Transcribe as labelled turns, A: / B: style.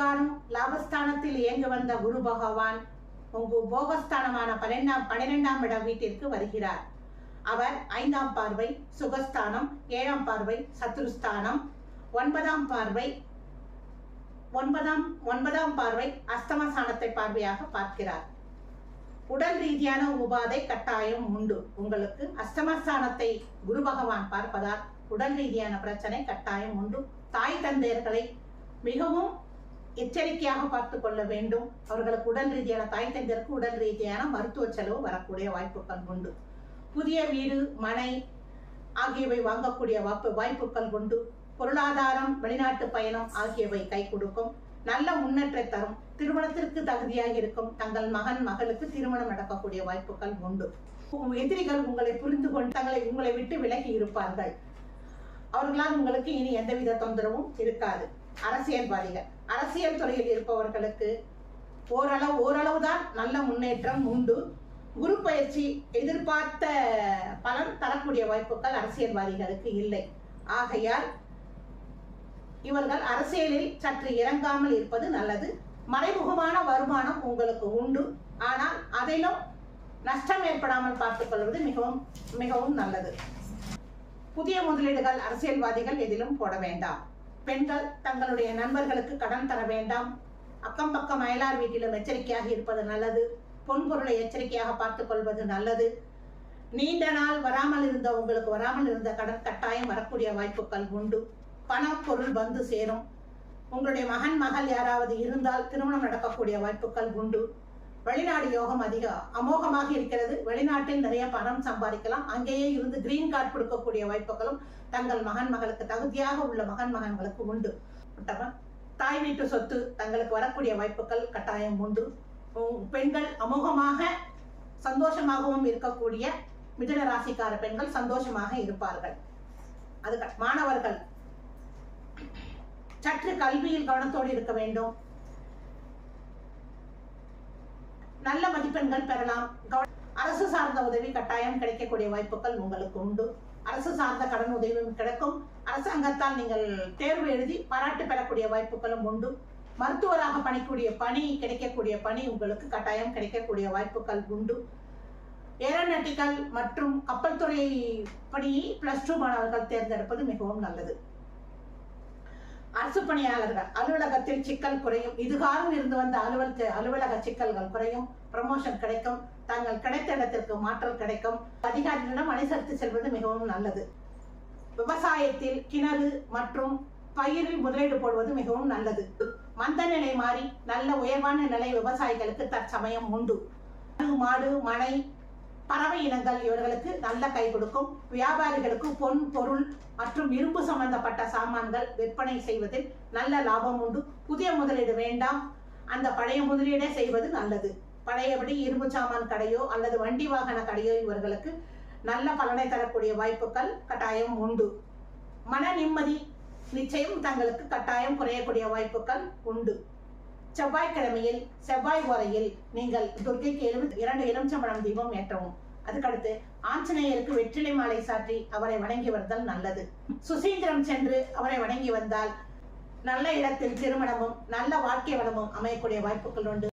A: காலம் லாபஸ்தானத்தில் இயங்கி வந்த குரு பகவான் உங்கு போகஸ்தானமான பன்னெண்டாம் பன்னிரெண்டாம் இடம் வீட்டிற்கு வருகிறார். அவர் ஐந்தாம் பார்வை சுகஸ்தானம் ஏழாம் பார்வை சத்துருஸ்தானம் ஒன்பதாம் பார்வை ஒன்பதாம் ஒன்பதாம் பார்வை அஸ்தமஸ்தானத்தை பார்வையாக பார்க்கிறார். உடல் ரீதியான உபாதை கட்டாயம் உண்டு. உங்களுக்கு அஸ்தமஸ்தானத்தை குரு பகவான் பார்ப்பதால் உடல் ரீதியான பிரச்சனை கட்டாயம் உண்டு. தாய் தந்தையர்களை மிகவும் எச்சரிக்கையாக பார்த்து கொள்ள வேண்டும். அவர்களுக்கு உடல் ரீதியான தாய் தந்தருக்கு உடல் ரீதியான மருத்துவ செலவு வரக்கூடிய வாய்ப்புகள் உண்டு. புதிய வீடு மனை ஆகியவை வாங்கக்கூடிய வாய்ப்பு வாய்ப்புகள் உண்டு. பொருளாதாரம் வெளிநாட்டு பயணம் ஆகியவை கை கொடுக்கும். நல்ல முன்னேற்ற தரும். திருமணத்திற்கு தகுதியாக இருக்கும் தங்கள் மகன் மகளுக்கு திருமணம் நடக்கக்கூடிய வாய்ப்புகள் உண்டு. எதிரிகள் உங்களை புரிந்து கொண்டு தங்களை உங்களை விட்டு விலகி இருப்பார்கள். அவர்களால் உங்களுக்கு இனி எந்தவித தொந்தரவும் இருக்காது. அரசியல்வாதிகள் அரசியல் துறையில் இருப்பவர்களுக்கு ஓரளவு ஓரளவு தான் நல்ல முன்னேற்றம் உண்டு. குரு பயிற்சி எதிர்பார்த்த பலன் தரக்கூடிய வாய்ப்புகள் அரசியல்வாதிகளுக்கு இல்லை. ஆகையால் இவர்கள் அரசியலில் சற்று இறங்காமல் இருப்பது நல்லது. மறைமுகமான வருமானம் உங்களுக்கு உண்டு. ஆனால் அதிலும் நஷ்டம் ஏற்படாமல் பார்த்துக் கொள்வது மிகவும் மிகவும் நல்லது. புதிய முதலீடுகள் அரசியல்வாதிகள் எதிலும் போட வேண்டாம். பெண்கள் தங்களுடைய நண்பர்களுக்கு கடன் தர வேண்டாம். அக்கம் பக்கம் அயலார் வீட்டிலும் எச்சரிக்கையாக இருப்பது நல்லது. பொன் பொருளை எச்சரிக்கையாக பார்த்துக் கொள்வது நல்லது. நீண்ட நாள் வராமல் இருந்த உங்களுக்கு வராமல் இருந்த கடன் கட்டாயம் வரக்கூடிய வாய்ப்புகள் உண்டு. பணம் பொருள் வந்து சேரும். உங்களுடைய மகன் மகள் யாராவது இருந்தால் திருமணம் நடக்கக்கூடிய வாய்ப்புகள் உண்டு. வெளிநாடு யோகம் அதிக அமோகமாக இருக்கிறது. வெளிநாட்டில் நிறைய பணம் சம்பாதிக்கலாம். அங்கேயே இருந்து கிரீன் கார்டு கொடுக்கக்கூடிய வாய்ப்புகளும் தங்கள் மகன் மகளுக்கு தகுதியாக உள்ள மகன் மகன்களுக்கு உண்டு. தாய் வீட்டு சொத்து தங்களுக்கு வரக்கூடிய வாய்ப்புகள் கட்டாயம் உண்டு. பெண்கள் அமோகமாக சந்தோஷமாகவும் இருக்கக்கூடிய மிதன ராசிக்கார பெண்கள் சந்தோஷமாக இருப்பார்கள். அது மாணவர்கள் சற்று கல்வியில் கவனத்தோடு இருக்க வேண்டும். நல்ல மதிப்பெண்கள் பெறலாம். அரசு சார்ந்த உதவி கட்டாயம் கிடைக்கக்கூடிய வாய்ப்புகள் உங்களுக்கு உண்டு. அரசு சார்ந்த கடன் உதவியும் கிடைக்கும். அரசாங்கத்தால் நீங்கள் தேர்வு எழுதி பாராட்டு பெறக்கூடிய வாய்ப்புகளும் உண்டு. மருத்துவராக பணிக்கூடிய பணி கிடைக்கக்கூடிய பணி உங்களுக்கு கட்டாயம் கிடைக்கக்கூடிய வாய்ப்புகள் உண்டு. ஏரோநாட்டிக்கல் மற்றும் கப்பல் துறை பணியை பிளஸ் டூ மாணவர்கள் தேர்ந்தெடுப்பது மிகவும் நல்லது. அரசு பணியாளர்கள் அலுவலகத்தில் சிக்கல் குறையும். இதுகாலம் இருந்து வந்த அலுவலக அலுவலக சிக்கல்கள் குறையும். ப்ரமோஷன் கிடைக்கும். தாங்கள் கிடைத்த இடத்திற்கு மாற்றல் கிடைக்கும். அதிகாரிகளிடம் அனுசரித்து செல்வது மிகவும் நல்லது. விவசாயத்தில் கிணறு மற்றும் பயிரில் முதலீடு போடுவது மிகவும் நல்லது. மந்த நிலை மாறி நல்ல உயர்வான நிலை விவசாயிகளுக்கு தற்சமயம் உண்டு. மாடு மனை பறவை இனங்கள் இவர்களுக்கு நல்ல கை கொடுக்கும். வியாபாரிகளுக்கு பொன் பொருள் மற்றும் இரும்பு சம்பந்தப்பட்ட சாமான்கள் விற்பனை செய்வதில் நல்ல லாபம் உண்டு. புதிய முதலீடு வேண்டாம். அந்த பழைய முதலீடே செய்வது நல்லது. பழையபடி இரும்பு சாமான் கடையோ அல்லது வண்டி வாகன கடையோ இவர்களுக்கு நல்ல பலனை தரக்கூடிய வாய்ப்புகள் கட்டாயம் உண்டு. மன நிம்மதி நிச்சயம் தங்களுக்கு கட்டாயம் குறையக்கூடிய வாய்ப்புகள் உண்டு. செவ்வாய்க்கிழமையில் செவ்வாய் ஓரையில் நீங்கள் துர்க்கைக்கு எழுபத்தி இரண்டு எலுமிச்சம்பழம் தீபம் ஏற்றவும். அதுக்கடுத்து ஆஞ்சநேயருக்கு வெற்றிலை மாலை சாற்றி அவரை வணங்கி வருதல் நல்லது. சுசீந்திரம் சென்று அவரை வணங்கி வந்தால் நல்ல இடத்தில் திருமணமும் நல்ல வாழ்க்கை வளமும் அமையக்கூடிய வாய்ப்புகள் உண்டு.